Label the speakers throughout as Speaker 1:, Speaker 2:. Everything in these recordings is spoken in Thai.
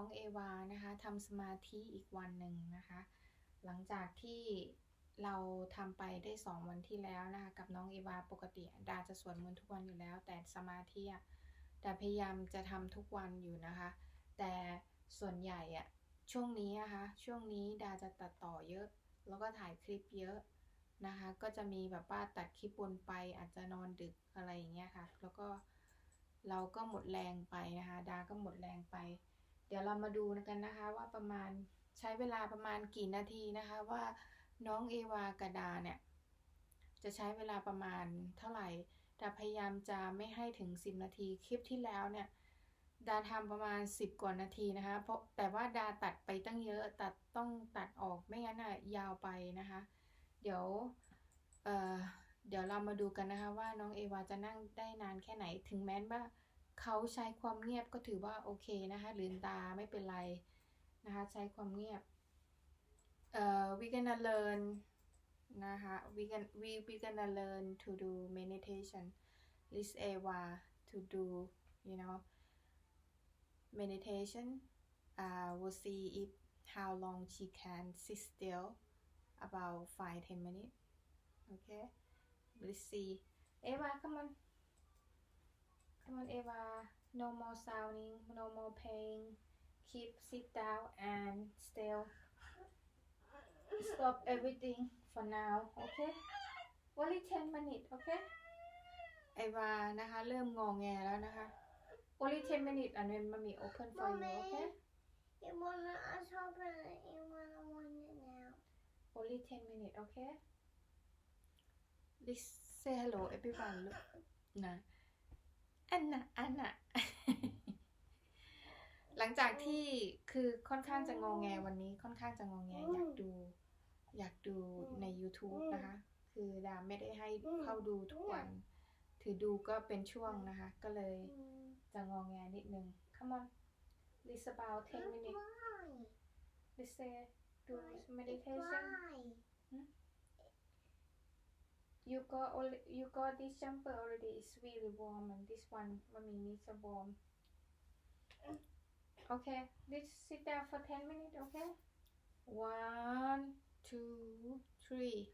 Speaker 1: น้องเอวานะคะทำสมาธิอีกวันหนึ่งนะคะ หลังจากที่เราทำไปได้สองวันที่แล้วนะคะกับน้องเอวาปกติดาจะสวดมนต์ทุกวันอยู่แล้ว แต่สมาธิอะดาพยายามจะทำทุกวันอยู่นะคะ แต่ส่วนใหญ่อะช่วงนี้นะคะช่วงนี้ดาจะตัดต่อเยอะ แล้วก็ถ่ายคลิปเยอะนะคะ ก็จะมีแบบว่าตัดคลิปวนไปอาจจะนอนดึกอะไรอย่างเงี้ยค่ะ แล้วก็เราก็หมดแรงไปนะคะ ดาก็หมดแรงไป เดี๋ยวเรามาดูกันนะคะว่าประมาณใช้เวลาประมาณกี่นาทีนะคะ ว่าน้องเอวากบดาเนี่ยจะใช้เวลาประมาณเท่าไหร่ดาพยายามจะไม่ให้ถึง 10 นาทีคลิปที่แล้วเนี่ยดาทำประมาณ 10 กว่านาทีนะคะเพราะแต่ว่าดาตัดไปตั้งเยอะตัดต้องตัดออกไม่งั้นอะยาวไปนะคะ เดี๋ยวเเดี๋ยวเรามาดูกันนะคะว่าน้องเอวาจะนั่งได้นานแค่ไหนถึงแม้ว่า เขาใช้ความเงียบก็ถือว่าโอเคนะคะลืมตาไม่เป็นไรนะคะใช้ความเงียบเอ่อ we gonna learn นะคะ we can we we gonna learn to do meditation Liz Eva to do you know meditation uh we'll see if how long she can sit still about five ten minutes okay let's see Eva come on come on Eva no more sounding no more playing keep sit down and still stop everything for now okay only 10 minutes okay ไอวานะคะ เริ่มงองแงแล้วนะคะ only 10 minutes and then mommy open for you okay
Speaker 2: You wanna us open it, you wanna want it now.
Speaker 1: only 10 minutes okay Let's say hello everyone look นะ อันน่ะอันน่ะหลังจากที่คือค่อนข้างจะงองแงวันนี้ค่อนข้างจะงองแงอยากดู อยากดูใน YouTube นะคะ คือดาไม่ได้ให้เข้าดูทุกวัน ถือดูก็เป็นช่วงนะคะ ก็เลยจะงองแงนิดนึง Come on It's about 10 minutes
Speaker 2: Why?
Speaker 1: Let's say do meditation
Speaker 2: Why?
Speaker 1: You got al- you got this jumper already. It's really warm, and this one mommy needs a warm. Okay, let's sit down for ten minutes. Okay. One, two, three.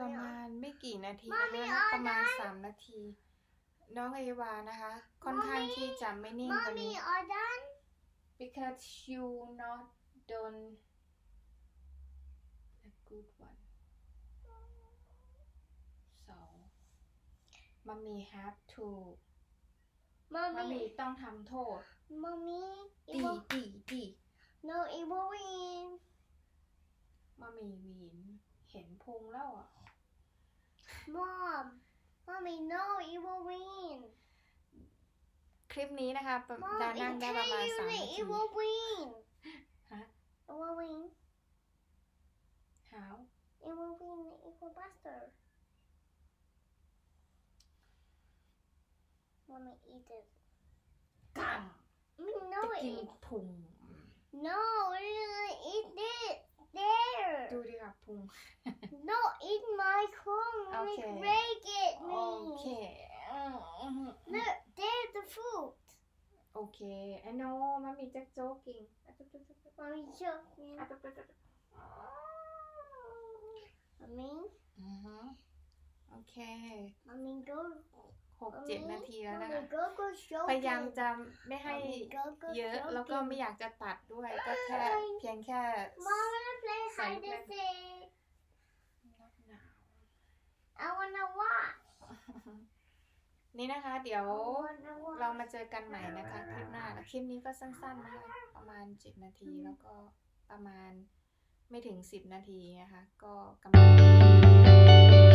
Speaker 1: ประมาณไม่กี่นาที
Speaker 2: มา
Speaker 1: นะ
Speaker 2: มี
Speaker 1: คะ
Speaker 2: ออ
Speaker 1: ประมาณ
Speaker 2: เดอร์
Speaker 1: สามนาที น้องเอวานะคะ ค่อนข้าง
Speaker 2: มามี
Speaker 1: ที่จะไม่นิ่งกว่า
Speaker 2: Mommy
Speaker 1: นี้
Speaker 2: are done
Speaker 1: because you not done a good one so mommy have to
Speaker 2: มัม
Speaker 1: mommy
Speaker 2: มี่
Speaker 1: ต้องทำโทษ
Speaker 2: มัมมี่
Speaker 1: ดีดีดี
Speaker 2: no it will win
Speaker 1: มามีวีนเห็นพุงแล้วอะ
Speaker 2: mom mommy no it will win
Speaker 1: คลิปนี้นะคะประ
Speaker 2: mom
Speaker 1: ดานั่ง
Speaker 2: it
Speaker 1: ได้ประมาณ
Speaker 2: tell
Speaker 1: สาม
Speaker 2: you
Speaker 1: นา
Speaker 2: that
Speaker 1: ที
Speaker 2: it will win
Speaker 1: ฮะ
Speaker 2: it will win
Speaker 1: how
Speaker 2: it will win it will buster mommy eat it
Speaker 1: กัง
Speaker 2: no
Speaker 1: จะกิน
Speaker 2: it
Speaker 1: พุง
Speaker 2: no eat it there
Speaker 1: ดูดิค่ะพุง
Speaker 2: no eat my corn mommy
Speaker 1: Okay.
Speaker 2: break it
Speaker 1: โอ
Speaker 2: me
Speaker 1: เคอืมอืม
Speaker 2: look there's the fruit
Speaker 1: โอเค I know มามีจักโจ๊กิง
Speaker 2: mommy choking
Speaker 1: อื
Speaker 2: mommy
Speaker 1: อฮึโอเค
Speaker 2: mommy go
Speaker 1: หกเจ็ดนาทีแล้วนะคะ
Speaker 2: mommy go go show
Speaker 1: พยายามจะไม่ให้
Speaker 2: Mommy, go, go
Speaker 1: เยอะ แล้วก็ไม่อยากจะตัดด้วย ก็แค่
Speaker 2: Okay.
Speaker 1: เพียงแค่
Speaker 2: Mom, I wanna play
Speaker 1: Say
Speaker 2: hide and
Speaker 1: play.
Speaker 2: seek.
Speaker 1: นับหนาว
Speaker 2: I wanna watch.
Speaker 1: นี่นะคะ เดี๋ยว
Speaker 2: I wanna watch.
Speaker 1: เรามาเจอกันใหม่นะคะคลิปหน้าแล้วคลิปนี้ก็สั้นๆนะคะประมาณ 7 นาทีแล้วก็ประมาณไม่ถึง 10 นาทีนะคะ ก็กำลัง